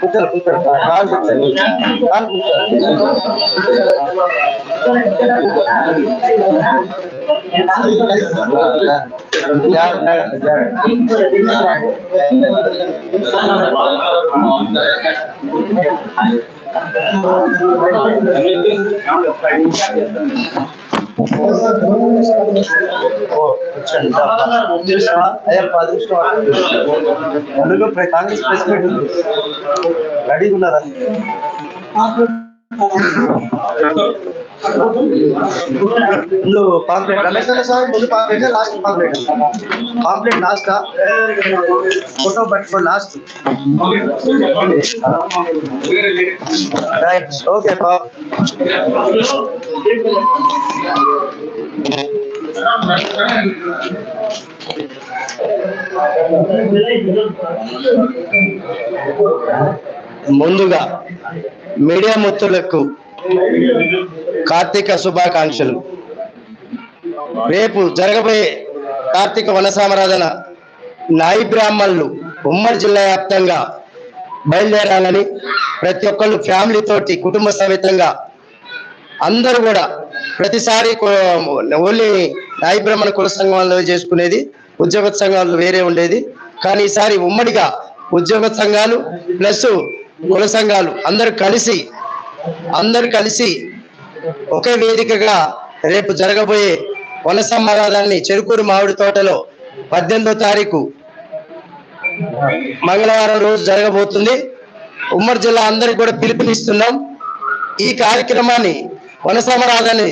putar putar kan kan Jangan, jangan. Congress press meet ఉంది రెడీగా ఉన్నారా ముందు పాంప్లెట్. రమేష్ అన్న సార్ ముందు pamphlet last pamphlet. Pamphlet last? Photo పట్టుకో లాస్ట్. రైట్ ఓకే పా. ముందుగా మీడియా ముత్తులకు కార్తీక శుభాకాంక్షలు. రేపు జరగబోయే కార్తీక వనసామరాధన నాయి బ్రాహ్మణులు ఉమ్మడి జిల్లా వ్యాప్తంగా బయలుదేరాలని ప్రతి ఒక్కళ్ళు ఫ్యామిలీతోటి కుటుంబ సమేతంగా అందరూ కూడా ప్రతిసారి ఓన్లీ నాయి బ్రాహ్మణ కుల సంఘంలో చేసుకునేది ఉద్యోగ సంఘాలు వేరే ఉండేది. కానీ ఈసారి ఉమ్మడిగా ఉద్యోగ సంఘాలు ప్లస్ కుల సంఘాలు అందరూ కలిసి అందరూ కలిసి ఒకే వేదికగా రేపు జరగబోయే వన చెరుకూరు మామిడి తోటలో పద్దెనిమిదో తారీఖు మంగళవారం రోజు జరగబోతుంది. ఉమ్మడి జిల్లా అందరికి కూడా పిలుపునిస్తున్నాం. ఈ కార్యక్రమాన్ని వనసమరాధాన్ని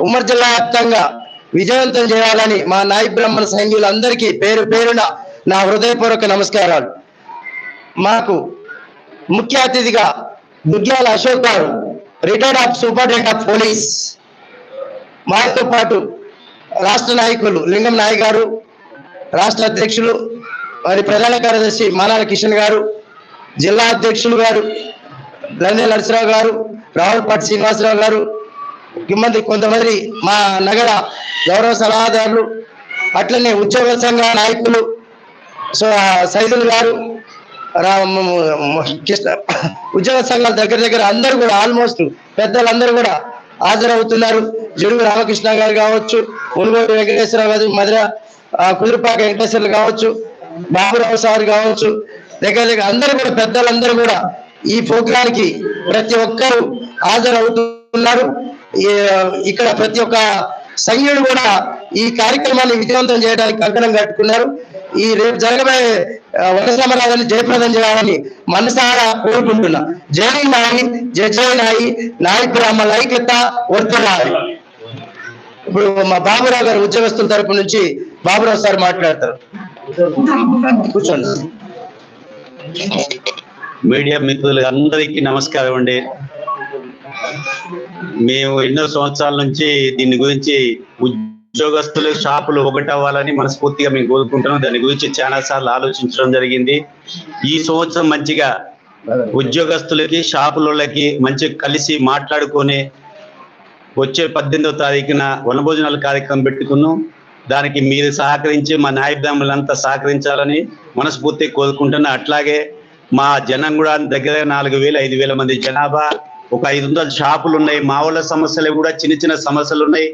ఉమ్మడి జిల్లా వ్యాప్తంగా విజయవంతం చేయాలని మా నాయ బ్రహ్మణ సైన్యులందరికీ పేరు పేరున నా హృదయపూర్వక నమస్కారాలు. మాకు ముఖ్య అతిథిగా Durgyala Ashok garu retired of superintendent of police మాతో పాటు రాష్ట్ర నాయకులు లింగం నాయక్ గారు రాష్ట్ర అధ్యక్షులు మరి ప్రధాన కార్యదర్శి మానాల కిషన్ గారు జిల్లా అధ్యక్షులు గారు లందే నరసరావు గారు రావులపాటి శ్రీనివాసరావు గారు ఇంకొంది కొంతమంది మా నగర గౌరవ సలహాదారులు అట్లనే ఉద్యోగ సంఘ నాయకులు సో సైదులు గారు ఉద్యోగ సంఘాల దగ్గర దగ్గర అందరూ కూడా ఆల్మోస్ట్ పెద్దలందరూ కూడా హాజరవుతున్నారు. జడుగు రామకృష్ణ గారు కావచ్చు ఉనుగోడు వెంకటేశ్వరరావు గారు మధుర కుదురుపాక వెంకటేశ్వర్లు కావచ్చు బాబురావు సార్ కావచ్చు దగ్గర దగ్గర అందరూ కూడా పెద్దలందరూ కూడా ఈ ప్రోగ్రాంకి ప్రతి ఒక్కరు హాజరవుతున్నారు. ఈ- ఇక్కడ ప్రతి ఒక్క సంఘుడు కూడా ఈ కార్యక్రమాన్ని విజయవంతం చేయడానికి కంకణం కట్టుకున్నారు. ఈ రేపు జరగబోయే ఆ, జయప్రదం చేయాలని మనసారా కోరుకుంటున్నా. జై నాయి జయ జయ నాయి నాయి అమ్మ ఐక్యత వర్తిల్లాలి ఇప్పుడు మా బాబురావు గారు ఉద్యోగస్తుల తరపు నుంచి బాబురావు సార్ మాట్లాడతారు. కూర్చోండి. మీడియా మిత్రులు అందరికీ నమస్కారం అండి. మేము ఎన్నో సంవత్సరాల నుంచి దీని గురించి ఉద్యోగస్తులు షాపులు ఒకటవ్వాలని మనస్ఫూర్తిగా మేము కోరుకుంటున్నాం. దాని గురించి చాలా సార్లు ఆలోచించడం జరిగింది. ఈ సంవత్సరం మంచిగా ఉద్యోగస్తులకి షాపులకి మంచిగా కలిసి మాట్లాడుకొని వచ్చే పద్దెనిమిదో తారీఖున వనభోజనాల కార్యక్రమం పెట్టుకున్నాం. దానికి మీరు సహకరించి మా న్యాయబ్రాహ్మణులంతా సహకరించాలని మనస్ఫూర్తిగా కోరుకుంటున్నా. అట్లాగే మా జనం కూడా దగ్గర నాలుగు వేల ఐదు వేల మంది జనాభా ఒక ఐదు వందల షాపులు ఉన్నాయి మా వాళ్ళ సమస్యలు కూడా చిన్న చిన్న సమస్యలు ఉన్నాయి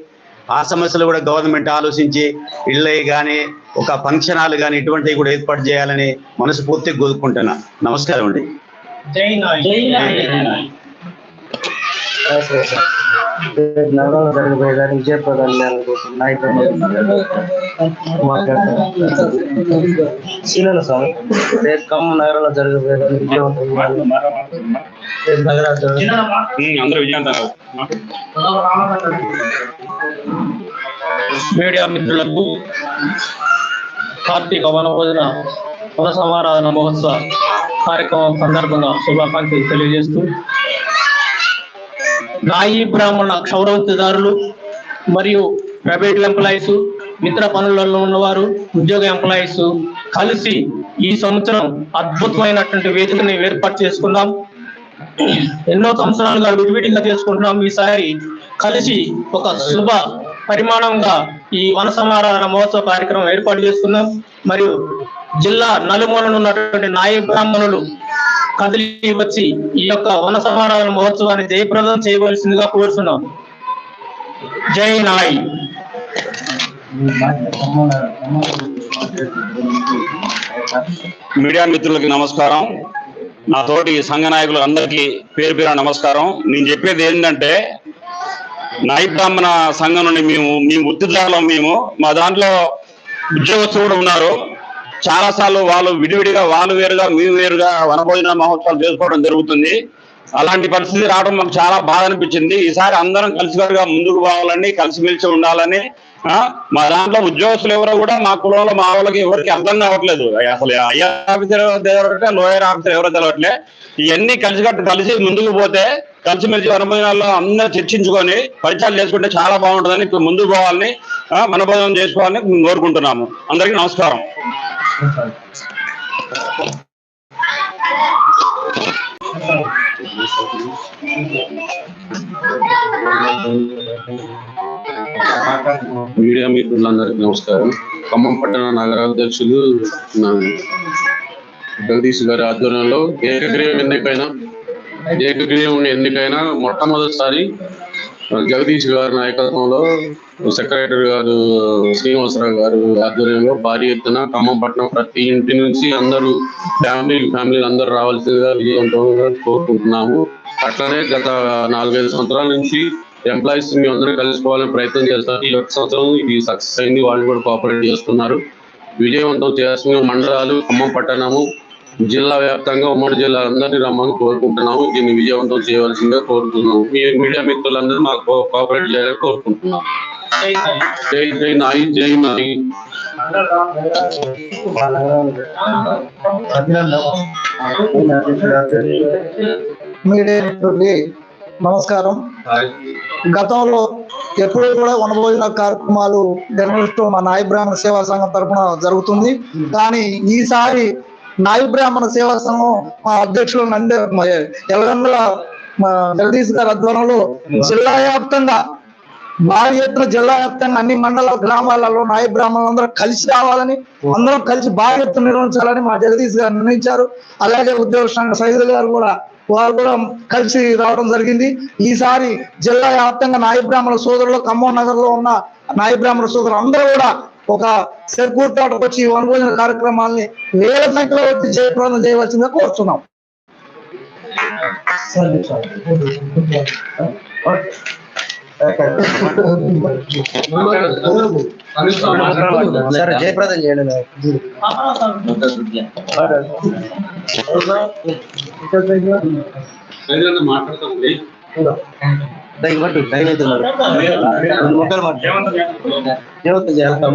ఆ సమస్యలు కూడా గవర్నమెంట్ ఆలోచించి ఇళ్ళవి కానీ ఒక ఫంక్షన్ హాల్ కానీ ఇటువంటివి కూడా ఏర్పాటు చేయాలని మనస్ఫూర్తిగా కోరుకుంటున్నా. నమస్కారం అండి. నగరంలో జరగబోయేదాన్ని విజయప్రదాన్ని నాయకులు సీనియర్ సార్ రేపు ఖమ్మం నగరంలో జరగబోయేదాన్ని విజయవంతం చేయాలి. రేపు నగరాలు జరగ- అందరూ విజయవంతంగా మీడియా మిత్రులకు కార్తీక వనభోజన వన సమారాధన మహోత్సవ కార్యక్రమం సందర్భంగా శుభాకాంక్షలు తెలియజేస్తూ నాయి బ్రాహ్మణ క్షౌరవృత్తిదారులు మరియు ప్రైవేట్ ఎంప్లాయీస్ మిత్ర పనులలో ఉన్నవారు ఉద్యోగ ఎంప్లాయీస్ కలిసి ఈ సంవత్సరం అద్భుతమైనటువంటి వేదికని ఏర్పాటు చేసుకున్నాం ఎన్నో సంవత్సరాలుగా విడివిడిగా చేసుకుంటున్నాం. ఈసారి కలిసి ఒక శుభ పరిమాణంగా ఈ వన సమారాధన మహోత్సవ కార్యక్రమం ఏర్పాటు చేసుకున్నాం మరియు జిల్లా నలుమూలన ఉన్నటువంటి నాయ బ్రాహ్మణులు కదిలి వచ్చి ఈ యొక్క వన సమారాధన మహోత్సవాన్ని జయప్రదం చేయవలసిందిగా కోరుతున్నాం జై నాయ్. మీడియా మిత్రులకి నమస్కారం. నా తోటి సంఘ నాయకులు అందరికీ పేరు పేరు నమస్కారం. నేను చెప్పేది ఏంటంటే నాయ బ్రాహ్మణ సంఘం నుండి మేము మేము వృత్తిదారులం మేము మా దాంట్లో ఉద్యోగస్తులు కూడా ఉన్నారు. చాలా సార్లు వాళ్ళు విడివిడిగా వాళ్ళు వేరుగా మేము వేరుగా వనభోజన మహోత్సవాలు చేసుకోవడం జరుగుతుంది. అలాంటి పరిస్థితి రావడం మాకు చాలా బాధ అనిపించింది. ఈసారి అందరం కలిసికట్టుగా ముందుకు పోవాలని కలిసిమెలిసి ఉండాలని మా దాంట్లో ఉద్యోగస్తులు ఎవరో కూడా మా కులంలో మా వాళ్ళకి ఎవరికి అర్థం కావట్లేదు. అసలు ఐఆర్ ఆఫీసర్ తెలవట్లే లోయర్ ఆఫీసర్ ఎవరో తెలవట్లే. ఇవన్నీ కలిసికట్టు కలిసి ముందుకు పోతే కలిసిమెలిసి వనభోజనాల్లో అందరూ చర్చించుకొని పరిచయాలు చేసుకుంటే చాలా బాగుంటుందని ఇప్పుడు ముందుకు పోవాలని వనభోజనం చేసుకోవాలని కోరుకుంటున్నాము. అందరికీ నమస్కారం. మీడియా మిత్రులందరికీ నమస్కారం. ఖమ్మం పట్టణ నగరాధ్యక్షులు నా జగదీష్ గారి ఆధ్వర్యంలో ఏకగ్రీవం ఎన్నికైనా ఏకగ్రీవం ఎన్నికైనా మొట్టమొదటిసారి జగదీష్ గారి నాయకత్వంలో సెక్రటరీ గారు శ్రీనివాసరావు గారు ఆధ్వర్యంలో భారీ ఎత్తున ఖమ్మం పట్టణం ప్రతి ఇంటి నుంచి అందరూ ఫ్యామిలీ ఫ్యామిలీలు అందరూ రావాల్సిందిగా విజయవంతంగా కోరుకుంటున్నాము. అట్లనే గత నాలుగైదు సంవత్సరాల నుంచి ఎంప్లాయీస్ మీ అందరూ కలుసుకోవాలని ప్రయత్నం చేస్తారు ఈ ఒక్క సంవత్సరం ఇది సక్సెస్ అయింది. వాళ్ళు కూడా కోఆపరేట్ చేస్తున్నారు. విజయవంతం చేయాల్సిన మండలాలు ఖమ్మం పట్టణము జిల్లా వ్యాప్తంగా ఉమ్మడి జిల్లా అందరినీ రమ్మని కోరుకుంటున్నాము. దీన్ని విజయవంతం చేయవలసిందిగా కోరుతున్నాము. మీ మీడియా మిత్రులందరూ మాకు కోఆపరేట్ చేయాలని కోరుకుంటున్నాం జై జై నాయి జై నాయి మీడియా మిత్రులకి నమస్కారం. గతంలో ఎప్పుడు కూడా వనభోజన కార్యక్రమాలు నిర్వహిస్తూ మా నాయ బ్రాహ్మణ సేవా సంఘం తరఫున జరుగుతుంది. కానీ ఈసారి నాయు బ్రాహ్మణ సేవా సంఘం మా అధ్యక్షులు నంది ఎలగండ్ల జగదీష్ గారి ఆధ్వర్యంలో జిల్లా వ్యాప్తంగా భారీ ఎత్తున జిల్లా వ్యాప్తంగా అన్ని మండల గ్రామాలలో నాయ బ్రాహ్మణులందరూ కలిసి రావాలని అందరం కలిసి భారీ ఎత్తున నిర్వహించాలని మా జగదీష్ గారు నిర్ణయించారు. అలాగే ఉద్యోగ సంఘ సైదులు గారు కూడా వారు కూడా కలిసి రావడం జరిగింది. ఈసారి జిల్లా వ్యాప్తంగా నాయ బ్రాహ్మణ సోదరులు ఖమ్మం నగర్లో ఉన్న నాయ బ్రాహ్మణ సోదరులు అందరూ కూడా ఒక సెర్కూర్ తోటకు వచ్చి వనభోజన కార్యక్రమాల్ని వేల సంఖ్యలో వచ్చి జయప్రదం చేయవలసిందిగా కోరుతున్నాం సరే జయప్రదం చేయండి. దయచేసి పట్టు, అవుతున్నారు రెండు ముక్కలు పట్టు. జయవంతం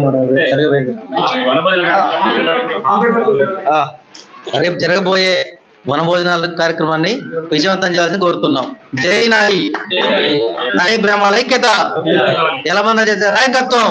రేపు జరగబోయే వనభోజనాల కార్యక్రమాన్ని విజయవంతం చేయాలని కోరుతున్నాం. జై నాయి. నాయి బ్రహ్మాల ఐక్యత. ఎలమన్న చేసే నాయకత్వం.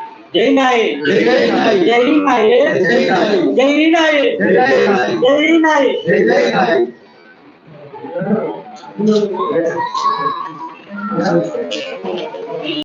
జయప్రదం చేయండి. జై నాయ్ జై నాయ్ జై నాయ్ జై నాయ్ జై నాయ్ జై నాయ్ జై నాయ్ జై నాయ్